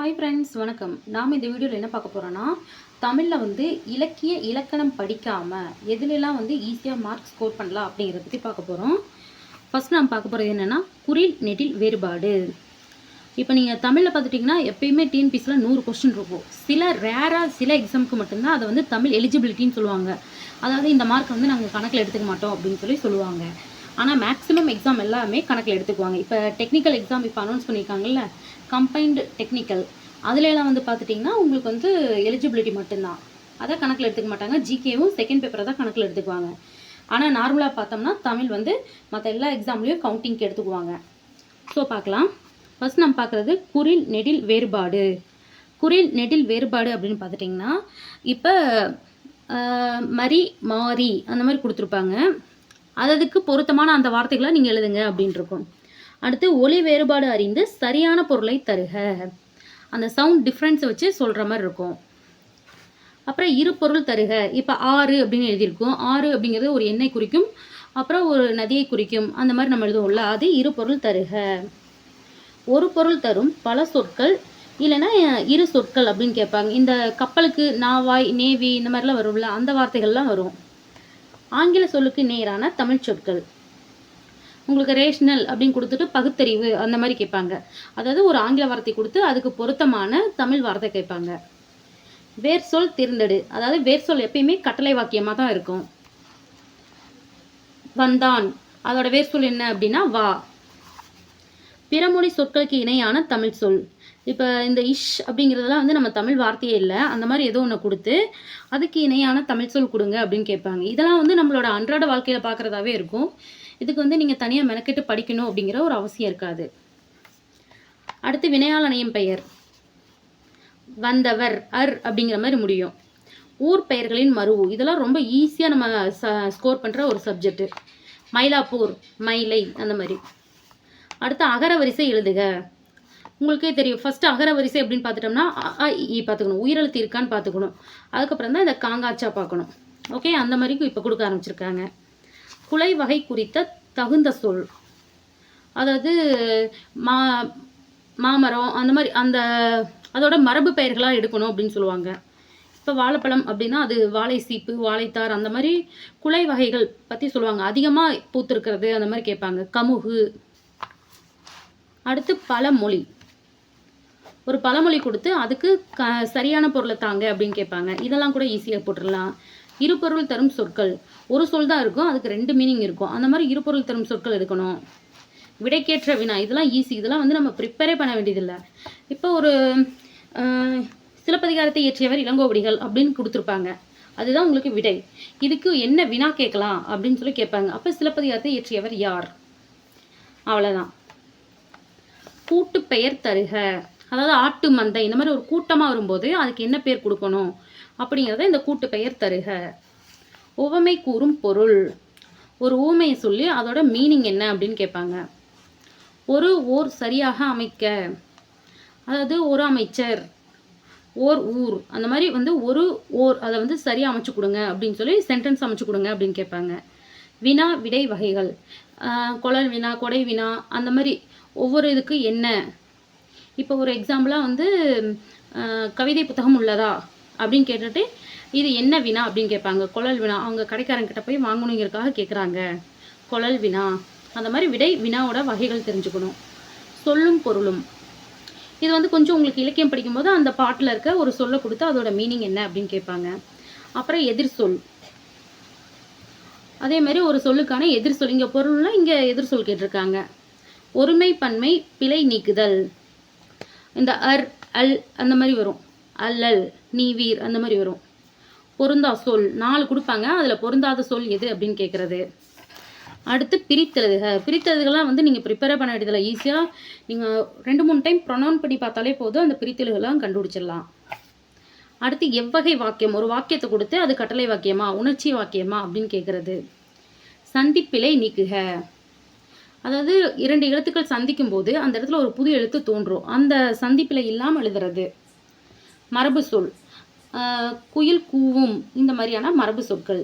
Hi friends வணக்கம். நாம் இந்த வீடியோவில் என்ன பார்க்க போகிறோன்னா தமிழில் வந்து இலக்கிய இலக்கணம் படிக்காமல் எதுலெல்லாம் வந்து ஈஸியாக மார்க் ஸ்கோர் பண்ணலாம் அப்படிங்கிறத பற்றி பார்க்க போகிறோம் ஃபஸ்ட் நாம் பார்க்க போகிறது என்னென்னா குறில் நெடில் வேறுபாடு. இப்போ நீங்கள் தமிழில் பார்த்துட்டிங்கன்னா எப்பயுமே டிஎன்பிசியில் நூறு கொஸ்டின் இருக்கும். சில ரேராக சில எக்ஸாமுக்கு மட்டும்தான் அதை வந்து தமிழ் எலிஜிபிலிட்டின்னு சொல்லுவாங்க. அதாவது இந்த மார்க் வந்து நாங்கள் கணக்கில் எடுத்துக்க மாட்டோம் அப்படின்னு சொல்லி சொல்லுவாங்க. ஆனால் மேக்ஸிமம் எக்ஸாம் எல்லாமே கணக்கில் எடுத்துக்குவாங்க. இப்போ டெக்னிக்கல் எக்ஸாம் இப்போ அனௌன்ஸ் பண்ணியிருக்காங்கல்ல கம்பைன்டு டெக்னிக்கல் அதுலலாம் வந்து பார்த்துட்டிங்கன்னா உங்களுக்கு வந்து எலிஜிபிலிட்டி மட்டும்தான். அதை கணக்கில் எடுத்துக்க மாட்டாங்க. ஜிகேவும் செகண்ட் பேப்பரை தான் கணக்கில் எடுத்துக்குவாங்க. ஆனால் நார்மலாக பார்த்தோம்னா தமிழ் வந்து மற்ற எல்லா எக்ஸாம்லேயும் கவுண்டிங்க்கு எடுத்துக்குவாங்க. ஸோ பார்க்கலாம். ஃபர்ஸ்ட் நம்ம பார்க்குறது குரில் நெடில் வேறுபாடு. குறில் நெடில் வேறுபாடு அப்படின்னு பார்த்துட்டிங்கன்னா இப்போ மரி மாறி அந்த மாதிரி கொடுத்துருப்பாங்க. அததுக்கு பொருத்தமான அந்த வார்த்தைகளை நீங்கள் எழுதுங்க அப்படின்னு இருக்கும். அடுத்து ஒலி வேறுபாடு அறிந்து சரியான பொருளை தருக. அந்த சவுண்ட் டிஃப்ரென்ஸை வச்சு சொல்கிற மாதிரி இருக்கும். அப்புறம் இரு பொருள் தருக. இப்போ ஆறு அப்படின்னு எழுதியிருக்கோம். ஆறு அப்படிங்கிறது ஒரு எண்ணெய் குறிக்கும். அப்புறம் ஒரு நதியை குறிக்கும். அந்த மாதிரி நம்ம எழுதுவோம்ல. அது இரு பொருள் தருக. ஒரு பொருள் தரும் பல சொற்கள். இல்லைன்னா இரு சொற்கள் அப்படின்னு கேட்பாங்க. இந்த கப்பலுக்கு நாவாய் நேவி இந்த மாதிரிலாம் வரும்ல. அந்த வார்த்தைகள்லாம் வரும். ஆங்கில சொல்லுக்கு நேரான தமிழ் சொற்கள். உங்களுக்கு ரேஷனல் அப்படின்னு கொடுத்துட்டு பகுத்தறிவு அந்த மாதிரி கேட்பாங்க. அதாவது ஒரு ஆங்கில வார்த்தை கொடுத்து அதுக்கு பொருத்தமான தமிழ் வார்த்தை கேட்பாங்க. வேர் சொல் தேர்ந்தெடு. அதாவது வேர் சொல் எப்பயுமே கட்டளை வாக்கியமாக தான் இருக்கும். வந்தான். அதோட வேர் சொல் என்ன அப்படின்னா வா. பிறமொழி சொற்களுக்கு இணையான தமிழ் சொல். இப்போ இந்த இஷ் அப்படிங்கிறதெல்லாம் வந்து நம்ம தமிழ் வார்த்தையே இல்லை. அந்த மாதிரி ஏதோ ஒன்று கொடுத்து அதுக்கு இணையான தமிழ் சொல் கொடுங்க அப்படின்னு கேட்பாங்க. இதெல்லாம் வந்து நம்மளோட அன்றாட வாழ்க்கையில் பார்க்குறதாவே இருக்கும். இதுக்கு வந்து நீங்கள் தனியாக மெனக்கெட்டு படிக்கணும் அப்படிங்கிற ஒரு அவசியம் இருக்காது. அடுத்து வினையாளனையும் பெயர். வந்தவர் அர் அப்படிங்கிற மாதிரி முடியும். ஊர் பெயர்களின் மருவு இதெல்லாம் ரொம்ப ஈஸியாக நம்ம ஸ்கோர் பண்ணுற ஒரு சப்ஜெக்ட் மயிலாப்பூர் மயிலை அந்த மாதிரி. அடுத்து அகர வரிசை எழுதுக. உங்களுக்கே தெரியும். ஃபர்ஸ்ட் அகர வரிசை அப்படின்னு பார்த்துட்டோம்னா இ, பார்த்துக்கணும். உயிரெழுத்து இருக்கான்னு பார்த்துக்கணும். அதுக்கப்புறம் தான் இந்த காங்காச்சா பார்க்கணும். ஓகே அந்த மாதிரிக்கும் இப்போ கொடுக்க ஆரம்பிச்சிருக்காங்க. குலை வகை குறித்த தகுந்த சொல். அதாவது மா மாமரம் அந்த மாதிரி அந்த அதோட மரபு பெயர்களாக எடுக்கணும் அப்படின்னு சொல்லுவாங்க. இப்போ வாழைப்பழம் அப்படின்னா அது வாழை சீப்பு வாழைத்தார் அந்த மாதிரி குலை வகைகள் பற்றி சொல்லுவாங்க. அதிகமாக பூத்திருக்கிறது அந்த மாதிரி கேட்பாங்க. கமுகு. அடுத்து பழமொழி. ஒரு பழமொழி கொடுத்து அதுக்கு க சரியான பொருளை தாங்க அப்படின்னு கேட்பாங்க. இதெல்லாம் கூட ஈஸியாக போட்டுடலாம். இருபொருள் தரும் சொற்கள். ஒரு சொல் தான் இருக்கும் அதுக்கு ரெண்டு மீனிங் இருக்கும். அந்த மாதிரி இருபொருள் தரும் சொற்கள் எடுக்கணும். விடைக்கேற்ற வினா இதெல்லாம் ஈஸி இதெல்லாம் வந்து நம்ம ப்ரிப்பேரே பண்ண வேண்டியதில்லை. இப்போ ஒரு சிலப்பதிகாரத்தை இயற்றியவர் இளங்கோவடிகள் அப்படின்னு கொடுத்துருப்பாங்க. அதுதான் உங்களுக்கு விடை. இதுக்கு என்ன வினா கேட்கலாம் அப்படின்னு சொல்லி கேட்பாங்க. அப்போ சிலப்பதிகாரத்தை இயற்றியவர் யார்? அவ்வளோதான் கூட்டு பெயர் தருக. அதாவது ஆட்டு மந்தை. இந்த மாதிரி ஒரு கூட்டமாக வரும்போது அதுக்கு என்ன பேர் கொடுக்கணும்? அப்படிங்கிறத இந்த கூட்டு பெயர் தருக. உவமை கூறும் பொருள். ஒரு ஊமையை சொல்லி அதோட மீனிங் என்ன அப்படின்னு கேட்பாங்க. ஒரு ஓர் சரியாக அமைக்க. அதாவது ஒரு அமைச்சர் ஓர் ஊர். அந்த மாதிரி வந்து ஒரு ஓர் அதை வந்து சரியாக அமைச்சு கொடுங்க அப்படின்னு சொல்லி சென்டென்ஸ் அமைச்சு கொடுங்க அப்படின்னு கேட்பாங்க. வினா விடை வகைகள். குழல் வினா கொடை வினா அந்த மாதிரி ஒவ்வொரு இதுக்கு என்ன? இப்போ ஒரு எக்ஸாம்பிளாக வந்து கவிதை புத்தகம் உள்ளதா? அப்படின்னு கேட்டுட்டு இது என்ன வினா அப்படின்னு கேட்பாங்க. குழல் வினா. அவங்க கடைக்காரங்கிட்ட போய் வாங்கணுங்கிறதுக்காக கேட்குறாங்க குழல் வினா. அந்த மாதிரி விடை வினாவோட வகைகள் தெரிஞ்சுக்கணும். சொல்லும் பொருளும். இது வந்து கொஞ்சம் உங்களுக்கு இலக்கியம் படிக்கும்போது அந்த பாட்டில் இருக்க ஒரு சொல்லை கொடுத்து அதோட மீனிங் என்ன அப்படின்னு கேட்பாங்க. அப்புறம் எதிர் சொல். அதே மாதிரி ஒரு சொல்லுக்கான எதிர் சொல். இங்கே பொருள்னா இங்கே எதிர் சொல் கேட்டிருக்காங்க. ஒருமை பன்மை பிழை நீக்குதல். இந்த அர் அல் அந்த மாதிரி வரும். அல்லல் நீவீர் அந்த மாதிரி வரும். பொருந்தா சொல். நாலு கொடுப்பாங்க. அதில் பொருந்தாத சொல் எது அப்படின்னு கேட்குறது அடுத்து பிரித்தெழுதுக. பிரித்தெழுதுகள்லாம் வந்து நீங்கள் ப்ரிப்பேர் பண்ண வேண்டியதில்லை ஈஸியாக நீங்கள் ரெண்டு மூணு டைம் ப்ரொனவுன் பண்ணி பார்த்தாலே போதும். அந்த பிரித்தெழுகெல்லாம் கண்டுபிடிச்சிடலாம். அடுத்து எவ்வகை வாக்கியம். ஒரு வாக்கியத்தை கொடுத்து அது கட்டளை வாக்கியமா உணர்ச்சி வாக்கியமா அப்படின்னு கேட்குறது சந்திப்பிலை நீக்குக. அதாவது இரண்டு எழுத்துக்கள் சந்திக்கும் போது அந்த இடத்துல ஒரு புது எழுத்து தோன்றும். அந்த சந்திப்பிலை இல்லாமல் எழுதுறது. மரபு சொல். குயில் கூவும். இந்த மாதிரியான மரபு சொற்கள்.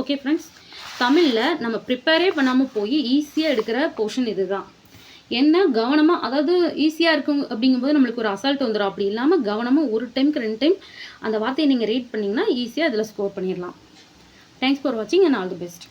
ஓகே ஃப்ரெண்ட்ஸ் தமிழில் நம்ம ப்ரிப்பேரே பண்ணாமல் போய் ஈஸியாக எடுக்கிற போர்ஷன் இதுதான். என்ன? கவனமாக அதாவது ஈஸியாக இருக்கும் அப்படிங்கும்போது நம்மளுக்கு ஒரு அசால்ட் வந்துடும் அப்படி இல்லாமல் கவனமாக ஒரு டைம்க்கு ரெண்டு டைம் அந்த வார்த்தையை நீங்கள் ரீட் பண்ணிங்கன்னா ஈஸியாக அதில் ஸ்கோர் பண்ணிடலாம். தேங்க்ஸ் ஃபார் வாட்சிங் அண்ட் ஆல் தி பெஸ்ட்